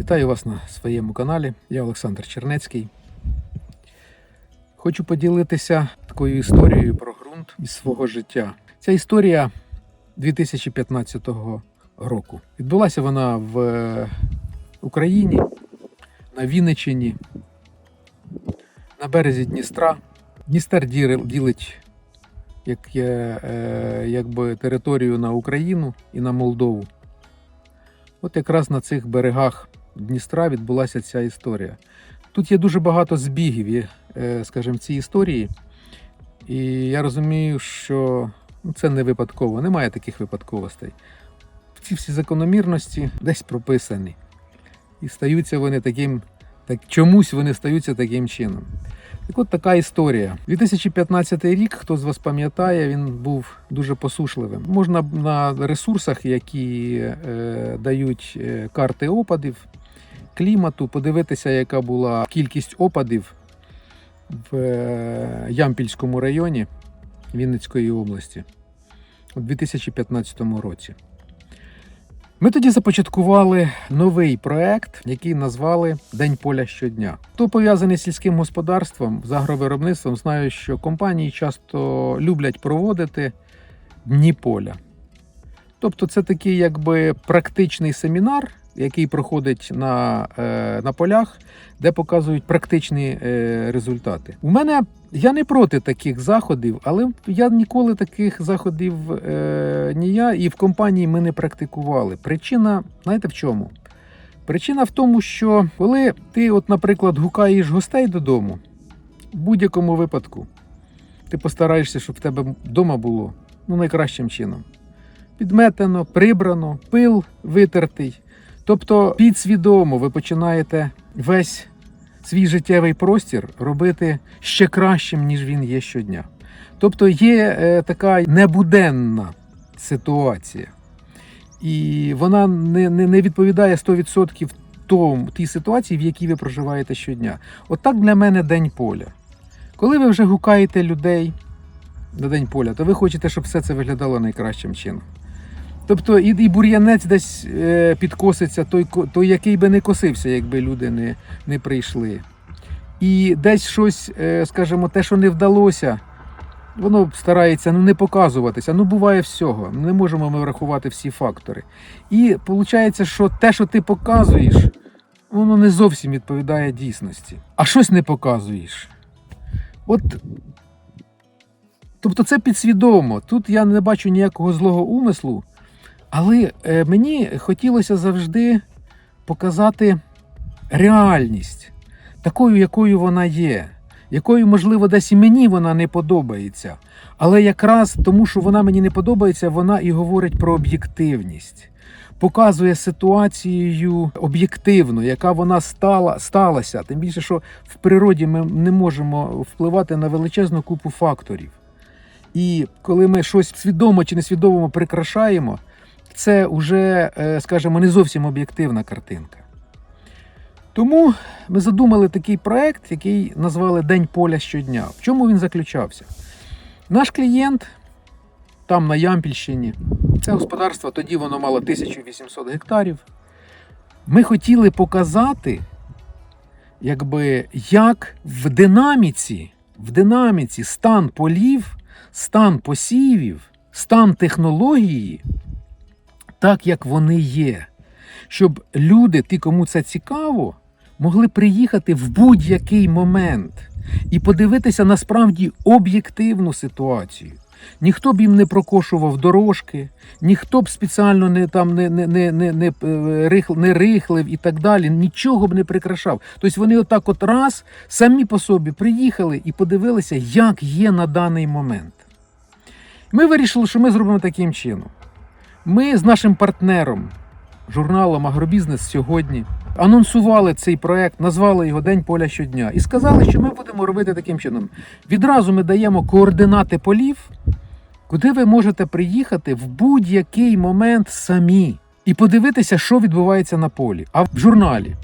Вітаю вас на своєму каналі. Я Олександр Чернецький. Хочу поділитися такою історією про ґрунт із свого життя. Ця історія 2015 року. Відбулася вона в е, Україні, на Вінниччині, на березі Дністра. Дністер ділить як є, е, якби територію на Україну і на Молдову. От якраз на цих берегах Дністра відбулася ця історія. Тут є дуже багато збігів, е, скажімо, в цій історії. І я розумію, що ну, це не випадково, немає таких випадковостей. Ці всі закономірності десь прописані. І стаються вони таким, так, чомусь вони стаються таким чином. Так от така історія. 2015 рік, хто з вас пам'ятає, він був дуже посушливим. Можна на ресурсах, які е, дають е, карти опадів, клімату, подивитися, яка була кількість опадів в е, Ямпільському районі Вінницької області у 2015 році. Ми тоді започаткували новий проект, який назвали День поля щодня. Хто пов'язаний з сільським господарством, з агровиробництвом, знає, що компанії часто люблять проводити дні поля. Тобто, це такий якби практичний семінар, який проходить на, е, на полях, де показують практичні е, результати. У мене я не проти таких заходів, але я ніколи таких заходів е, ні я і в компанії ми не практикували. Причина, знаєте в чому? Причина в тому, що коли ти, от, наприклад, гукаєш гостей додому, в будь-якому випадку, ти постараєшся, щоб в тебе вдома було ну, найкращим чином. Підметено, прибрано, пил витертий. Тобто підсвідомо ви починаєте весь свій життєвий простір робити ще кращим, ніж він є щодня. Тобто є е, така небуденна ситуація, і вона не, не, не відповідає 100% тому, тій ситуації, в якій ви проживаєте щодня. От для мене день поля. Коли ви вже гукаєте людей на день поля, то ви хочете, щоб все це виглядало найкращим чином. Тобто і, і бур'янець десь е, підкоситься, той, той, який би не косився, якби люди не, не прийшли. І десь щось, е, скажімо, те, що не вдалося, воно старається ну, не показуватися. Ну, буває всього. Не можемо ми врахувати всі фактори. І виходить, що те, що ти показуєш, воно не зовсім відповідає дійсності. А щось не показуєш. От Тобто це підсвідомо. Тут я не бачу ніякого злого умислу, але е, мені хотілося завжди показати реальність, такою, якою вона є, якою, можливо, десь і мені вона не подобається. Але якраз тому, що вона мені не подобається, вона і говорить про об'єктивність. Показує ситуацію об'єктивно, яка вона стала, сталася. Тим більше, що в природі ми не можемо впливати на величезну купу факторів. І коли ми щось свідомо чи несвідомо прикрашаємо, це вже, е, скажімо, не зовсім об'єктивна картинка. Тому ми задумали такий проект, який назвали День поля щодня. В чому він заключався? Наш клієнт там на Ямпільщині, це господарство тоді воно мало 1800 гектарів. Ми хотіли показати, якби, як в динаміці, в динаміці стан полів, стан посівів, стан технології, так як вони є. Щоб люди, ті, кому це цікаво, могли приїхати в будь-який момент і подивитися насправді об'єктивну ситуацію. Ніхто б їм не прокошував дорожки, ніхто б спеціально не там не, не, не, не, не, е, не рихлив і так далі, нічого б не прикрашав. Тобто вони отак от раз самі по собі приїхали і подивилися, як є на даний момент. Ми вирішили, що ми зробимо таким чином. Ми з нашим партнером, журналом Агробізнес сьогодні, анонсували цей проект, назвали його День поля щодня і сказали, що ми будемо робити таким чином. Відразу ми даємо координати полів, куди ви можете приїхати в будь-який момент самі і подивитися, що відбувається на полі. А в журналі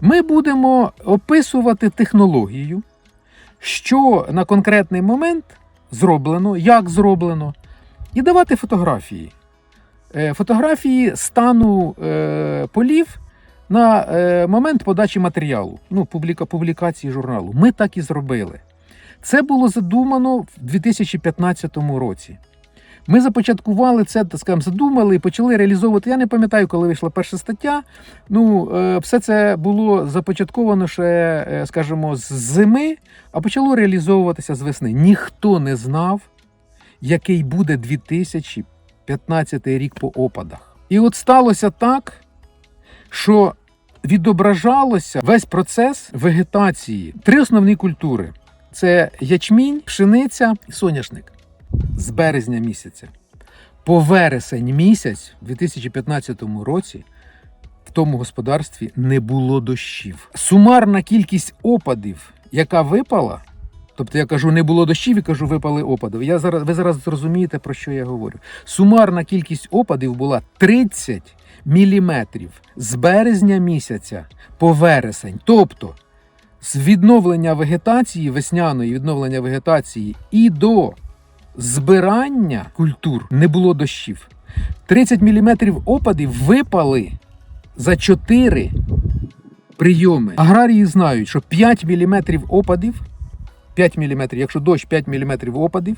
ми будемо описувати технологію, що на конкретний момент зроблено, як зроблено, і давати фотографії. Е, Фотографії стану е, полів на е, момент подачі матеріалу, ну, публікації журналу. Ми так і зробили. Це було задумано в 2015 році. Ми започаткували це, так скажемо, задумали і почали реалізовувати. Я не пам'ятаю, коли вийшла перша стаття. Ну, все це було започатковано ще, скажімо, з зими, а почало реалізовуватися з весни. Ніхто не знав, який буде 2015 рік по опадах. І от сталося так, що відображалося весь процес вегетації. Три основні культури: це ячмінь, пшениця і соняшник з березня місяця. По вересень місяць у 2015 році в тому господарстві не було дощів. Сумарна кількість опадів, яка випала, тобто я кажу, не було дощів і кажу, випали опади. Я зараз, ви зараз зрозумієте, про що я говорю. Сумарна кількість опадів була 30 міліметрів з березня місяця по вересень. Тобто з відновлення вегетації, весняної відновлення вегетації і до збирання культур не було дощів. 30 мм опадів випали за 4 прийоми. Аграрії знають, що 5 мм опадів, 5 мм, якщо дощ 5 мм опадів,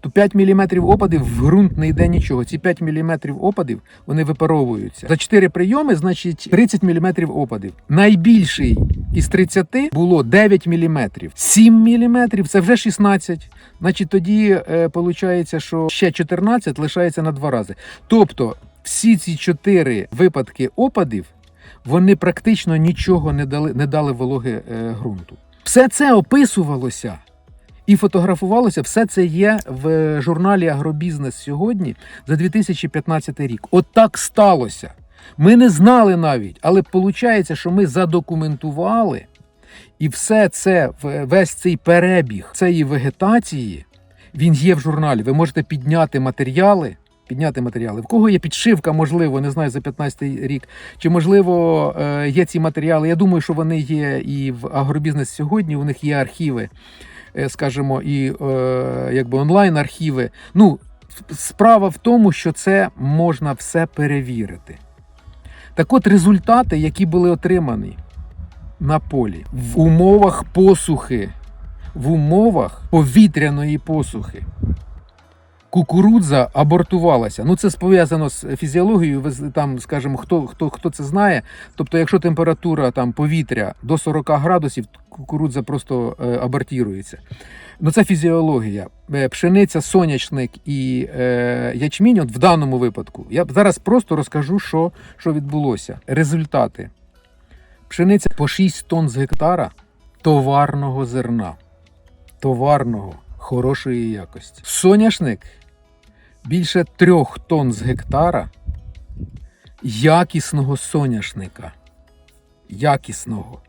то 5 мм опадів в ґрунт не йде нічого. Ці 5 мм опадів вони випаровуються. За 4 прийоми, значить 30 мм опадів. Найбільший із 30 було 9 мм. 7 мм це вже 16. Значить, тоді е, виходить, що ще 14 лишається на два рази. Тобто, всі ці 4 випадки опадів вони практично нічого не дали, не дали вологи е, ґрунту. Все це описувалося і фотографувалося. Все це є в журналі Агробізнес сьогодні за 2015 рік. От так сталося. Ми не знали навіть, але виходить, що ми задокументували, і все це, весь цей перебіг цієї вегетації, він є в журналі. Ви можете підняти матеріали. Підняти матеріали. В кого є підшивка, можливо, не знаю, за 15 рік. Чи можливо е, є ці матеріали? Я думаю, що вони є і в агробізнес сьогодні. У них є архіви, е, скажімо, і е, якби онлайн-архіви. Ну, справа в тому, що це можна все перевірити. Так от результати, які були отримані на полі в умовах посухи, в умовах повітряної посухи. Кукурудза абортувалася. Ну це пов'язано з фізіологією. Там, скажімо, хто, хто, хто це знає. Тобто, якщо температура там повітря до 40 градусів, кукурудза просто е, абортірується. Ну це фізіологія. Е, Пшениця, сонячник і е, ячмінь, от в даному випадку. Я зараз просто розкажу, що, що відбулося. Результати. Пшениця по 6 тонн з гектара товарного зерна. Товарного, хорошої якості. Соняшник більше трьох тонн з гектара якісного соняшника. Якісного.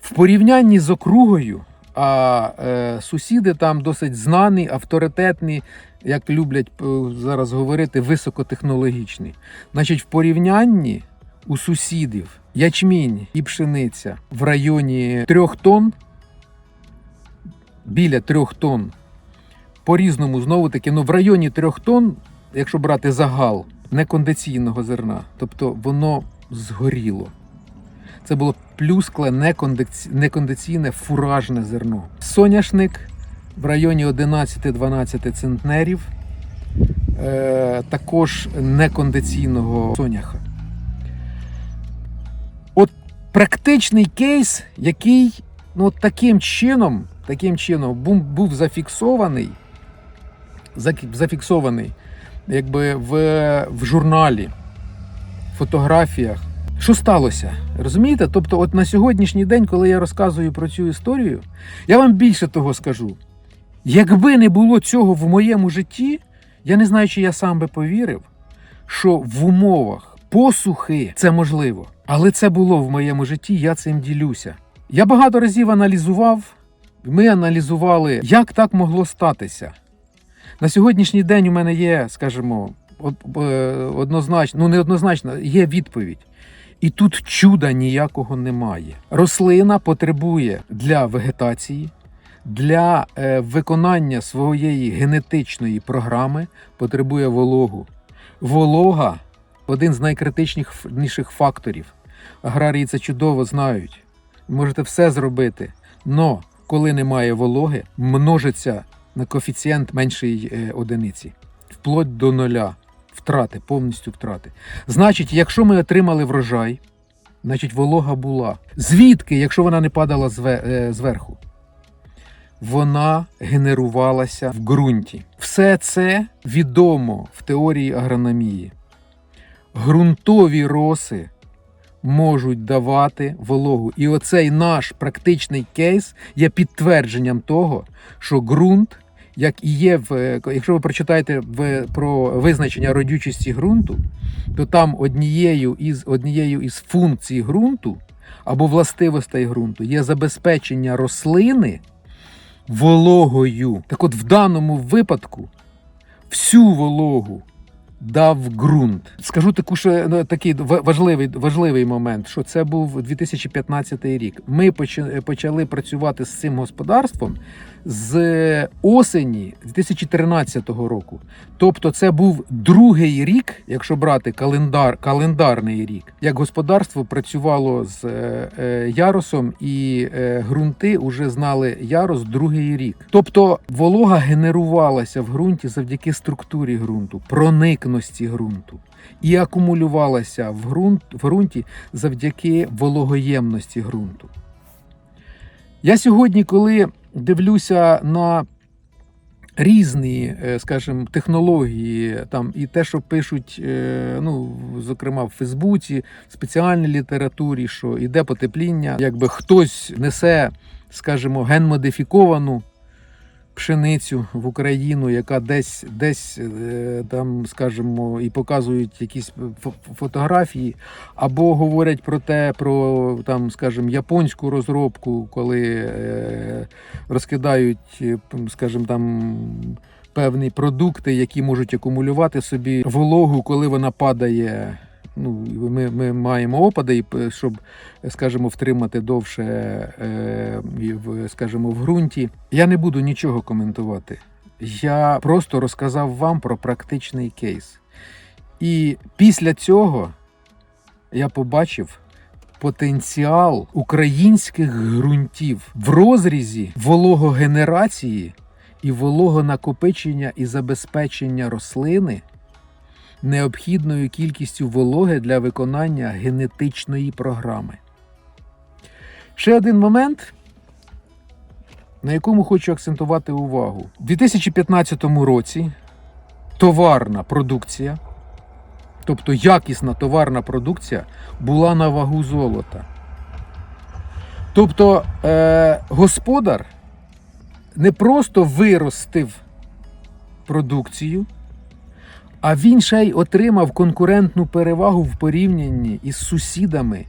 В порівнянні з округою, а е, сусіди там досить знані, авторитетні, як люблять е, зараз говорити, високотехнологічні. Значить, в порівнянні у сусідів ячмінь і пшениця в районі трьох тонн, біля трьох тонн, по-різному, знову таки, ну в районі трьох тонн, якщо брати загал некондиційного зерна, тобто воно згоріло. Це було плюскле некондиці- некондиційне фуражне зерно. Соняшник в районі 11-12 центнерів, е, також некондиційного соняха. От практичний кейс, який ну, таким чином, таким чином був, зафіксований, зафіксований якби в, в журналі, фотографіях. Що сталося? Розумієте? Тобто, от на сьогоднішній день, коли я розказую про цю історію, я вам більше того скажу. Якби не було цього в моєму житті, я не знаю, чи я сам би повірив, що в умовах посухи це можливо. Але це було в моєму житті, я цим ділюся. Я багато разів аналізував, ми аналізували, як так могло статися. На сьогоднішній день у мене є, скажімо, е, однозначно, ну не однозначно, є відповідь. І тут чуда ніякого немає. Рослина потребує для вегетації, для е, виконання своєї генетичної програми потребує вологу. Волога один з найкритичніших факторів. Аграрії це чудово знають. Можете все зробити. Но коли немає вологи, множиться на коефіцієнт меншої е, одиниці, вплоть до нуля. Втрати, повністю втрати. Значить, якщо ми отримали врожай, значить волога була. Звідки, якщо вона не падала е, зверху? Вона генерувалася в ґрунті. Все це відомо в теорії агрономії. Ґрунтові роси можуть давати вологу. І оцей наш практичний кейс є підтвердженням того, що ґрунт, як і є в якщо ви прочитаєте в, про визначення родючості ґрунту, то там однією із однією із функцій ґрунту або властивостей ґрунту є забезпечення рослини вологою. Так от в даному випадку всю вологу дав ґрунт. Скажу таку ще ну, такий ва- важливий, важливий момент, що це був 2015 рік. Ми поча- почали працювати з цим господарством з осені 2013 року. Тобто, це був другий рік, якщо брати календар, календарний рік, як господарство працювало з е, е, ярусом, і е, ґрунти вже знали ярус другий рік. Тобто волога генерувалася в ґрунті завдяки структурі ґрунту, проникності ґрунту. І акумулювалася в, ґрунт, в ґрунті завдяки вологоємності ґрунту. Я сьогодні, коли дивлюся на різні, е, скажімо, технології, там і те, що пишуть, е, ну, зокрема, в Фейсбуці, в спеціальній літературі, що йде потепління, якби хтось несе, скажімо, генмодифіковану пшеницю в Україну, яка десь десь е, там, скажімо, і показують якісь фо- фотографії, або говорять про те, про там, скажімо, японську розробку, коли е, розкидають, е, скажімо, там. Певні продукти, які можуть акумулювати собі вологу, коли вона падає. Ну, ми, ми маємо опади, і, щоб, скажімо, втримати довше, е, в, скажімо, в ґрунті. Я не буду нічого коментувати. Я просто розказав вам про практичний кейс. І після цього я побачив потенціал українських ґрунтів в розрізі вологогенерації і вологонакопичення і забезпечення рослини необхідною кількістю вологи для виконання генетичної програми. Ще один момент, на якому хочу акцентувати увагу. У 2015 році товарна продукція, тобто якісна товарна продукція, була на вагу золота. Тобто е, господар не просто виростив продукцію, а він ще й отримав конкурентну перевагу в порівнянні із сусідами.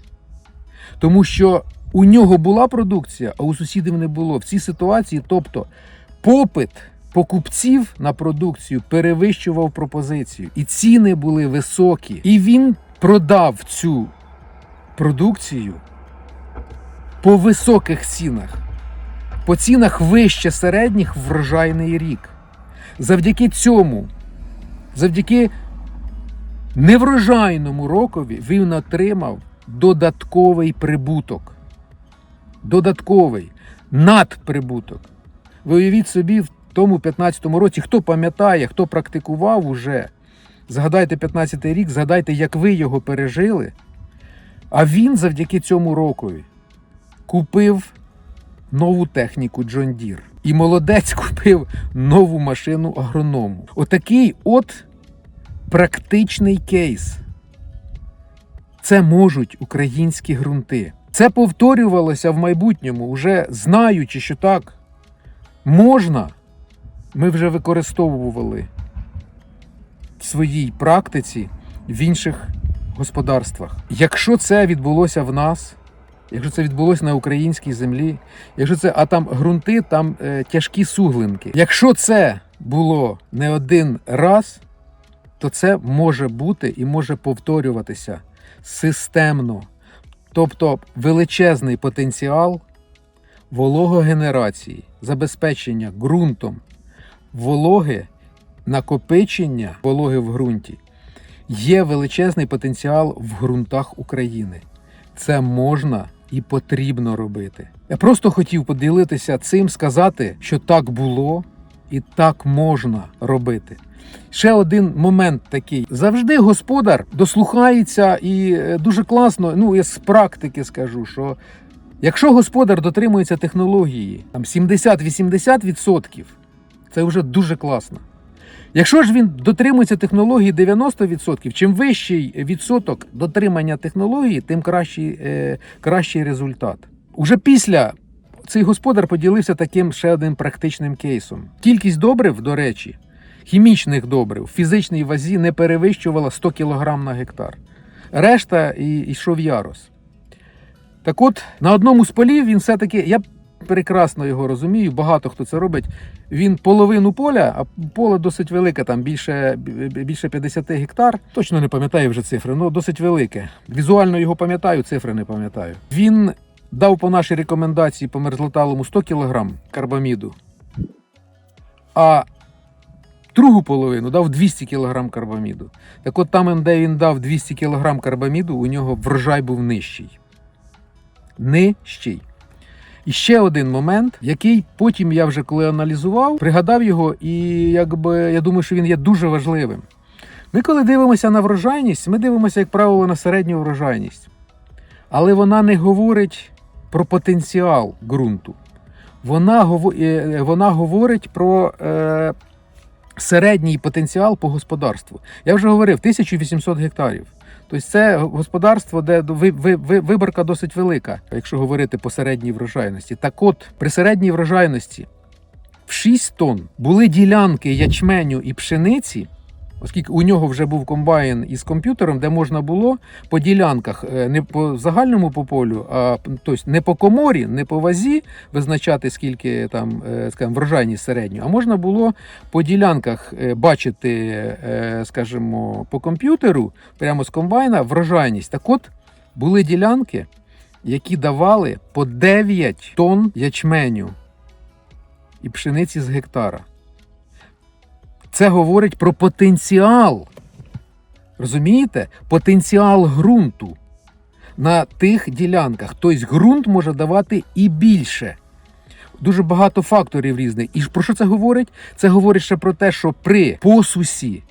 Тому що у нього була продукція, а у сусідів не було. В цій ситуації, тобто, попит покупців на продукцію перевищував пропозицію, і ціни були високі. І він продав цю продукцію по високих цінах, по цінах вище середніх врожайний рік. Завдяки цьому, завдяки неврожайному рокові, він отримав додатковий прибуток. Додатковий надприбуток. Ви уявіть собі, в тому 15-му році, хто пам'ятає, хто практикував уже, згадайте 15-й рік, згадайте, як ви його пережили. А він завдяки цьому рокові купив нову техніку John Deere. І молодець купив нову машину агроному. Отакий от практичний кейс. Це можуть українські ґрунти. Це повторювалося в майбутньому, уже знаючи, що так можна, ми вже використовували в своїй практиці в інших господарствах. Якщо це відбулося в нас, якщо це відбулося на українській землі, якщо це, а там ґрунти, там е, тяжкі суглинки. Якщо це було не один раз, то це може бути і може повторюватися системно. Тобто величезний потенціал вологогенерації, забезпечення ґрунтом вологи, накопичення вологи в ґрунті Є величезний потенціал в ґрунтах України. Це можна і потрібно робити. Я просто хотів поділитися цим, сказати, що так було і так можна робити. Ще один момент такий: завжди господар дослухається і е, дуже класно. Ну я з практики скажу, що якщо господар дотримується технології там 70-80%, це вже дуже класно. Якщо ж він дотримується технології 90%, чим вищий відсоток дотримання технології, тим кращий, е, кращий результат. Уже після цей господар поділився таким ще одним практичним кейсом. Кількість добрив, до речі, хімічних добрив в фізичній вазі не перевищувала 100 кг на гектар. Решта і йшов ярос. Так от, на одному з полів він все-таки, я прекрасно його розумію, багато хто це робить. Він половину поля, а поле досить велике, там більше, більше 50 гектар. Точно не пам'ятаю вже цифри, але досить велике. Візуально його пам'ятаю, цифри не пам'ятаю. Він дав по нашій рекомендації по мерзлоталому 100 кг карбаміду, а другу половину дав 200 кг карбаміду. Так от там, де він дав 200 кг карбаміду, у нього врожай був нижчий. Нижчий. І ще один момент, який потім я вже коли аналізував, пригадав його, і якби я думаю, що він є дуже важливим. Ми, коли дивимося на врожайність, ми дивимося, як правило, на середню врожайність. Але вона не говорить про потенціал ґрунту. Вона, е, вона говорить про е, середній потенціал по господарству. Я вже говорив, 1800 гектарів. Тобто це господарство, де ви- ви- ви- виборка досить велика, якщо говорити по середній врожайності. Так от, при середній врожайності в 6 тонн були ділянки ячменю і пшениці, оскільки у нього вже був комбайн із комп'ютером, де можна було по ділянках, е, не по загальному по полю, а тобто не по коморі, не по вазі визначати, скільки там е, скажімо, врожайність середню, а можна було по ділянках е, бачити, скажімо, по комп'ютеру, прямо з комбайна, врожайність. Так от були ділянки, які давали по 9 тонн ячменю і пшениці з гектара. Це говорить про потенціал. Розумієте? Потенціал ґрунту на тих ділянках. Тобто ґрунт може давати і більше. Дуже багато факторів різних. І про що це говорить? Це говорить ще про те, що при посусі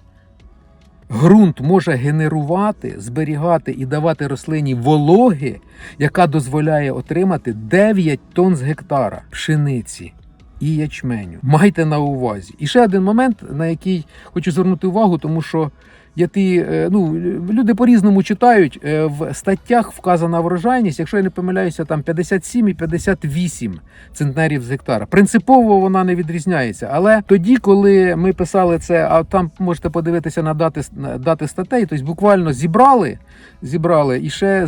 ґрунт може генерувати, зберігати і давати рослині вологи, яка дозволяє отримати 9 тонн з гектара пшениці і ячменю. Майте на увазі. І ще один момент, на який хочу звернути увагу, тому що я ті, е, ну, люди по-різному читають. Е, В статтях вказана врожайність, якщо я не помиляюся, там 57 і 58 центнерів з гектара. Принципово вона не відрізняється. Але тоді, коли ми писали це, а там можете подивитися на дати, дати статей, тобто буквально зібрали, зібрали, і ще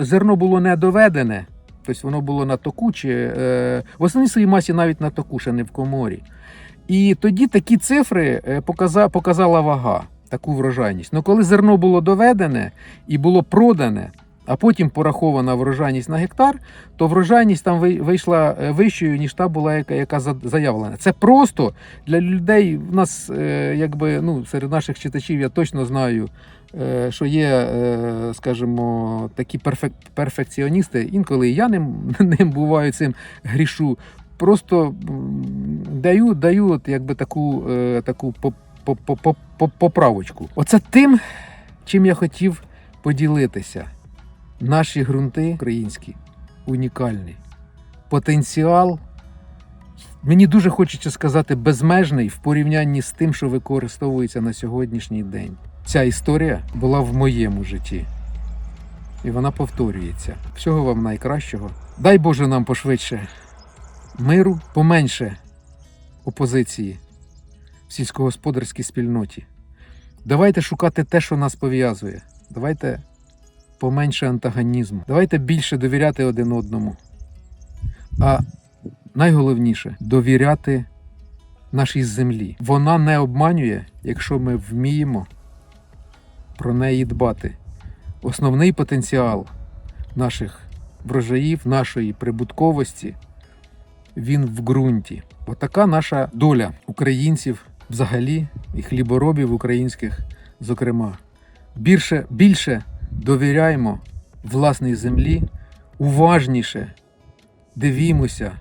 зерно було не доведене. Тобто воно було на току, чи е, в основній своїй масі навіть на току, ще не в коморі. І тоді такі цифри е, показа, показала вага, таку врожайність. Ну коли зерно було доведене і було продане, а потім порахована врожайність на гектар, то врожайність там вий- вийшла е, вищою, ніж та була, яка, яка за- заявлена. Це просто для людей. В нас, е, якби ну, серед наших читачів, я точно знаю, е, що є, скажімо, такі перфек, перфекціоністи. Інколи я ним, ним буваю цим грішу. Просто даю, даю от якби таку, таку по- по- по- по- по- поправочку. Оце тим, чим я хотів поділитися. Наші ґрунти українські унікальні. Потенціал, мені дуже хочеться сказати, безмежний в порівнянні з тим, що використовується на сьогоднішній день. Ця історія була в моєму житті. І вона повторюється. Всього вам найкращого. Дай Боже нам пошвидше миру, поменше опозиції в сільськогосподарській спільноті. Давайте шукати те, що нас пов'язує. Давайте поменше антагонізму. Давайте більше довіряти один одному. А найголовніше довіряти нашій землі. Вона не обманює, якщо ми вміємо про неї дбати. Основний потенціал наших врожаїв, нашої прибутковості, він в ґрунті. Отака наша доля українців взагалі і хліборобів українських, зокрема. більше, більше довіряємо власній землі, уважніше дивімося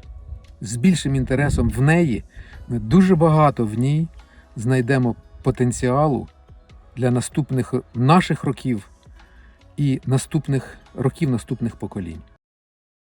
з більшим інтересом в неї, ми дуже багато в ній знайдемо потенціалу для наступних наших років і наступних років наступних поколінь.